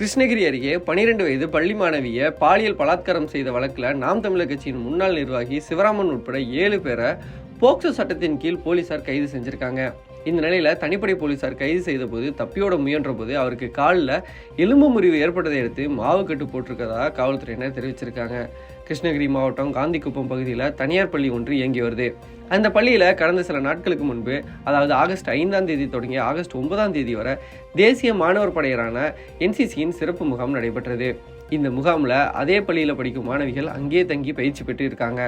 கிருஷ்ணகிரி அருகே பனிரெண்டு வயது பள்ளி மாணவியை பாலியல் பலாத்காரம் செய்த வழக்கில் நாம் தமிழர் கட்சியின் முன்னாள் நிர்வாகி சிவராமன் உட்பட ஏழு பேரை போக்சோ சட்டத்தின் கீழ் போலீசார் கைது செஞ்சிருக்காங்க. இந்த நிலையில் தனிப்படை போலீசார் கைது செய்தபோது தப்பியோட முயன்ற போது அவருக்கு காலில் எலும்பு முறிவு ஏற்பட்டதை அடுத்து மாவு கட்டு போட்டிருக்கதா காவல்துறையினர் தெரிவிச்சிருக்காங்க. கிருஷ்ணகிரி மாவட்டம் காந்திக்குப்பம் பகுதியில் தனியார் பள்ளி ஒன்று இயங்கி வருது. அந்த பள்ளியில் கடந்த சில நாட்களுக்கு முன்பு அதாவது ஆகஸ்ட் ஐந்தாம் தேதி தொடங்கி ஆகஸ்ட் ஒன்பதாம் தேதி வரை தேசிய மாணவர் படையரான என்சிசியின் சிறப்பு முகாம் நடைபெற்றது. இந்த முகாமில் அதே பள்ளியில் படிக்கும் மாணவிகள் அங்கேயே தங்கி பயிற்சி பெற்று இருக்காங்க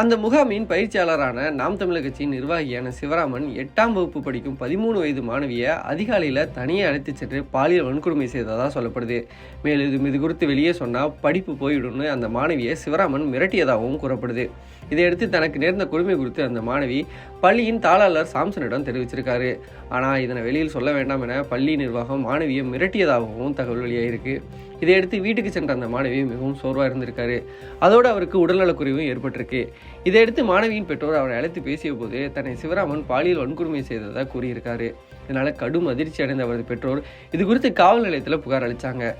அந்த முகாமின் பயிற்சியாளரான நாம் தமிழர் கட்சியின் நிர்வாகியான சிவராமன் எட்டாம் வகுப்பு படிக்கும் பதிமூணு வயது மாணவியை அதிகாலையில் தனியே அழைத்து சென்று பாலியல் வன்கொடுமை செய்ததாக சொல்லப்படுது. மேலும் இது குறித்து வெளியே சொன்னால் படிப்பு போயிடும்னு அந்த மாணவியை சிவராமன் மிரட்டியதாகவும் கூறப்படுது. இதையடுத்து தனக்கு நேர்ந்த கொடுமை குறித்து அந்த மாணவி பள்ளியின் தாளாளர் சாம்சனிடம் தெரிவிச்சிருக்காரு. ஆனால் இதனை வெளியில் சொல்ல வேண்டாம் என பள்ளி நிர்வாகம் மாணவியை மிரட்டியதாகவும் தகவல் வெளியாகிருக்கு இதையடுத்து வீட்டுக்கு சென்ற அந்த மாணவி மிகவும் சோர்வாக இருந்திருக்காரு. அதோடு அவருக்கு உடல்நலக்குறைவும் ஏற்பட்டிருக்கு. இதையடுத்து மாணவியின் பெற்றோர் அவரை அழைத்து பேசிய போது தன்னை சிவராமன் பாலியல் வன்கொடுமை செய்ததாக கூறியிருக்காரு. இதனால கடும் அதிர்ச்சி அடைந்த அவரது பெற்றோர் இது குறித்து காவல் நிலையத்தில் புகார் அளித்தாங்க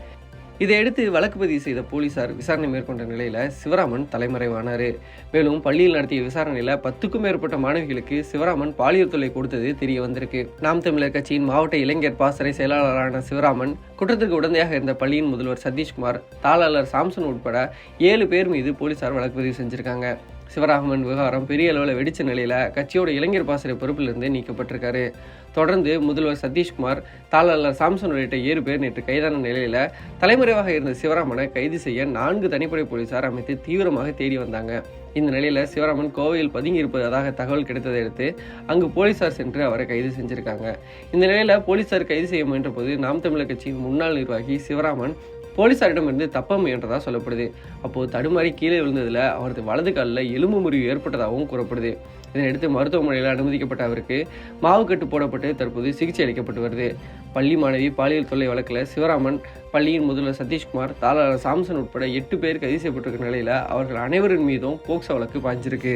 இதையடுத்து வழக்கு பதிவு செய்த போலீசார் விசாரணை மேற்கொண்ட நிலையில சிவராமன் தலைமறைவானார். மேலும் பள்ளியில் நடத்திய விசாரணையில் பத்துக்கும் மேற்பட்ட மாணவிகளுக்கு சிவராமன் பாலியல் தொல்லை கொடுத்தது தெரிய வந்திருக்கு. நாம் தமிழர் கட்சியின் மாவட்ட இளைஞர் பாசறை செயலாளரான சிவராமன் குற்றத்திற்கு உடந்தையாக இருந்த பள்ளியின் முதல்வர் சதீஷ்குமார் தாளாளர் சாம்சன் உட்பட ஏழு பேர் மீது போலீசார் வழக்கு பதிவு செஞ்சிருக்காங்க. சிவராமன் விவகாரம் பெரிய அளவில் வெடிச்ச நிலையில் கட்சியோட இளைஞர் பாசறை பொறுப்பிலிருந்து நீக்கப்பட்டிருக்காரு. தொடர்ந்து முதல்வர் சதீஷ்குமார் தாளாளர் சாம்சன் உள்ளிட்ட ஏழு பேர் நேற்று கைதான நிலையில் தலைமறைவாக இருந்த சிவராமனை கைது செய்ய நான்கு தனிப்படை போலீசார் அமைத்து தீவிரமாக தேடி வந்தாங்க. இந்த நிலையில் சிவராமன் கோவையில் பதுங்கி இருப்பதாக தகவல் கிடைத்ததை அடுத்து அங்கு போலீசார் சென்று அவரை கைது செஞ்சிருக்காங்க. இந்த நிலையில் போலீசார் கைது செய்ய முயன்ற போது நாம் தமிழர் கட்சியின் முன்னாள் நிர்வாகி சிவராமன் போலீசாரிடமிருந்து தப்ப முயன்றதாக சொல்லப்படுது. அப்போது தடுமாறி கீழே விழுந்ததில் அவரது வலது காலில் எலும்பு முறிவு ஏற்பட்டதாகவும் கூறப்படுது. இதனையடுத்து மருத்துவமனையில் அனுமதிக்கப்பட்ட அவருக்கு மாவுக்கட்டு போடப்பட்டு தற்போது சிகிச்சை அளிக்கப்பட்டு வருது. பள்ளி மாணவி பாலியல் தொல்லை வழக்கில் சிவராமன் பள்ளியின் முதல்வர் சதீஷ்குமார் தாளர் சாம்சன் உட்பட எட்டு பேர் கைது செய்யப்பட்டிருக்க நிலையில் அவர்கள் அனைவரின் மீதும் போக்சோ வழக்கு பாய்ஞ்சிருக்கு.